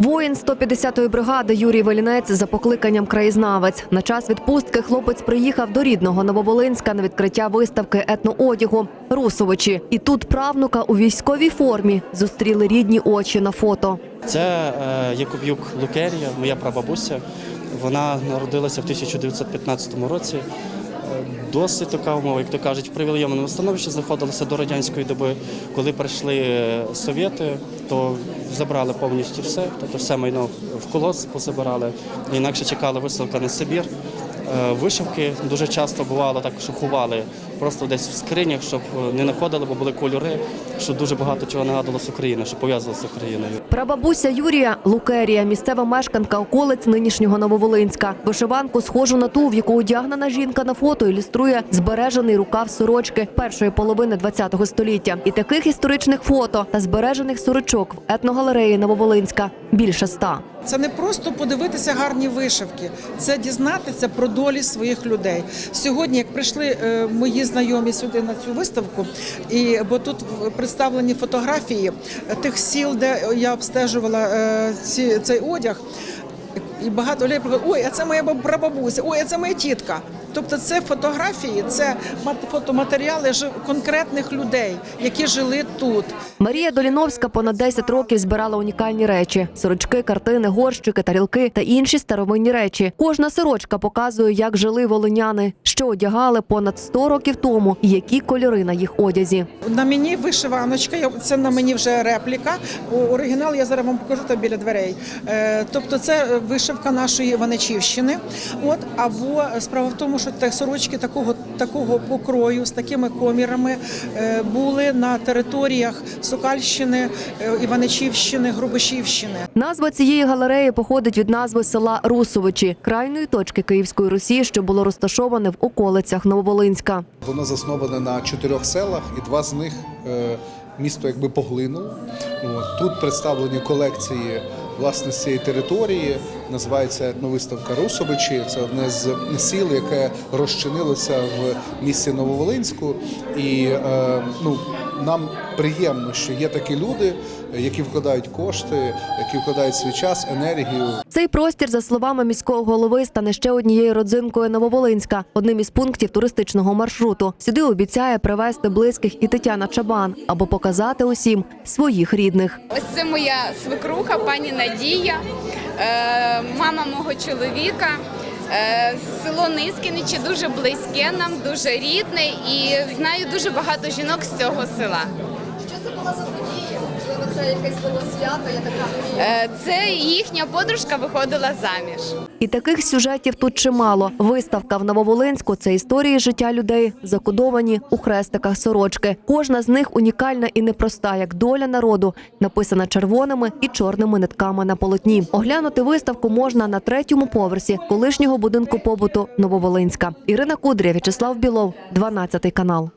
Воїн 150-ї бригади Юрій Велінець за покликанням краєзнавець. На час відпустки хлопець приїхав до рідного Нововолинська на відкриття виставки етноодягу Русовичі. І тут правнука у військовій формі зустріли рідні очі на фото. Це е, Якуб'юк Лукерія, моя прабабуся. Вона народилася в 1915 році. Досить така умова, як то кажуть, в привілейованому становищі знаходилися до радянської доби. Коли прийшли е, совєти, то забрали повністю все, тобто все майно в колос позабирали. Інакше чекала висилка на Сибір. Е, Вишивки дуже часто бувало так, що ховали просто десь в скринях, щоб е, не знаходили, бо були кольори, що дуже багато чого нагадувало з України, що пов'язувало з Україною. Прабабуся Юрія Лукерія, місцева мешканка околиць нинішнього Нововолинська. Вишиванку схожу на ту, в яку одягнена жінка на фото, ілюструє збережений рукав сорочки першої половини ХХ століття. І таких історичних фото та збережених сорочок в етногалереї Нововолинська більше ста. Це не просто подивитися гарні вишивки, це дізнатися про долі своїх людей. Сьогодні, як прийшли е, мої знайомі сюди на цю виставку, і бо тут представлені фотографії тих сіл, де я обстежувала е, ці, цей одяг. І багато людей приходять, ой, а це моя баб- прабабуся, ой, а це моя тітка. Тобто це фотографії, це мат- фотоматеріали конкретних людей, які жили тут. Марія Доліновська понад 10 років збирала унікальні речі: сорочки, картини, горщики, тарілки та інші старовинні речі. Кожна сорочка показує, як жили волиняни, що одягали понад 100 років тому, і які кольори на їх одязі. На мені вишиваночка, це на мені вже репліка. Оригінал я зараз вам покажу там біля дверей. Е, Тобто це вишивка нашої Іваничівщини. От або справа в тому, що те сорочки такого такого покрою з такими комірами е, були на територіях Сокальщини, е, Іваничівщини, Грубишівщини. Назва цієї галереї походить від назви села Русовичі, крайної точки Київської Русі, що було розташоване в околицях Нововолинська. Воно засноване на чотирьох селах, і два з них е, місто якби поглинуло. Тут представлені колекції власне з цієї території. Називається етновиставка Русовичі. Це одне з сіл, яке розчинилося в місті Нововолинську. І е, ну, нам приємно, що є такі люди, які вкладають кошти, які вкладають свій час, енергію Цей простір, за словами міського голови, стане ще однією родзинкою Нововолинська, одним із пунктів туристичного маршруту. Сюди обіцяє привезти близьких і Тетяна Чабан, аби показати усім своїх рідних. Ось це моя свекруха, пані Надія, е, мама мого чоловіка. Е, Село Нискіничі дуже близьке нам, дуже рідне і знаю дуже багато жінок з цього села. Була за подія? Можливо, це якесь було свято, я така мрія. Е, Це їхня подружка виходила заміж. І таких сюжетів тут чимало. Виставка в Нововолинську це історії життя людей, закодовані у хрестиках сорочки. Кожна з них унікальна і непроста, як доля народу, написана червоними і чорними нитками на полотні. Оглянути виставку можна на третьому поверсі колишнього будинку побуту Нововолинська. Ірина Кудря, В'ячеслав Білов, 12 канал.